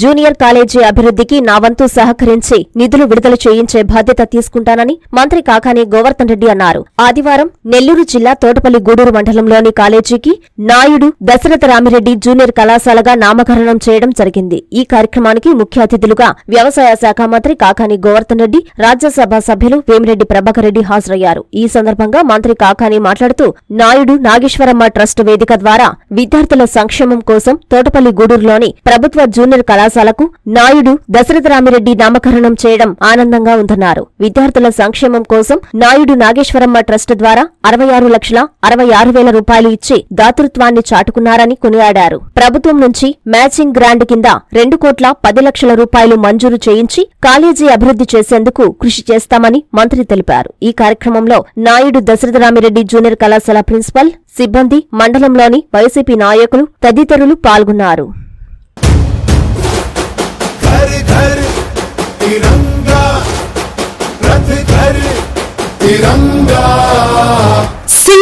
Junior college అభివృద్ధికి నా వంతు సహకరించి నిధులు విడుదల చేయించే బాధ్యత తీసుకుంటానని మంత్రి కాకాని గోవర్ధన్ రెడ్డి అన్నారు. ఆదివారం నెల్లూరు జిల్లా తోటపల్లి గూడూరు మండలంలోని కాలేజీకి నాయుడు దశరథ రామిరెడ్డి జూనియర్ కళాశాలగా నామకరణం చేయడం జరిగింది. ఈ కార్యక్రమానికి ముఖ్య అతిథులుగా వ్యవసాయ శాఖ మంత్రి కాకాని గోవర్ధన్ రెడ్డి రాజ్యసభ సభ్యులు వేమిరెడ్డి ప్రభాకర్ రెడ్డి హాజరయ్యారు. ఈ సందర్భంగా మంత్రి కాకాని మాట్లాడుతూ నాయుడు నాగేశ్వరమ్మ ట్రస్ట్ వేదిక ద్వారా విద్యార్థుల సంక్షేమం కోసం తోటపల్లి గూడూరులోని ప్రభుత్వ జూనియర్ కళాశాలకు నాయుడు దశరథరామిరెడ్డి నామకరణం చేయడం ఆనందంగా ఉందన్నారు. విద్యార్థుల సంక్షేమం కోసం నాయుడు నాగేశ్వరమ్మ ట్రస్ట్ ద్వారా అరవై ఆరు లక్షల అరవై ఆరు వేల రూపాయలు ఇచ్చి దాతృత్వాన్ని చాటుకున్నారని కొనియాడారు. ప్రభుత్వం నుంచి మ్యాచింగ్ గ్రాంట్ కింద రెండు కోట్ల పది లక్షల రూపాయలు మంజూరు చేయించి కాలేజీ అభివృద్ధి చేసేందుకు కృషి చేస్తామని మంత్రి తెలిపారు. ఈ కార్యక్రమంలో నాయుడు దశరథరామిరెడ్డి జూనియర్ కళాశాల ప్రిన్సిపల్ సిబ్బంది మండలంలోని వైసీపీ నాయకులు తదితరులు పాల్గొన్నారు. तिरंगा रथ घर तिरंगा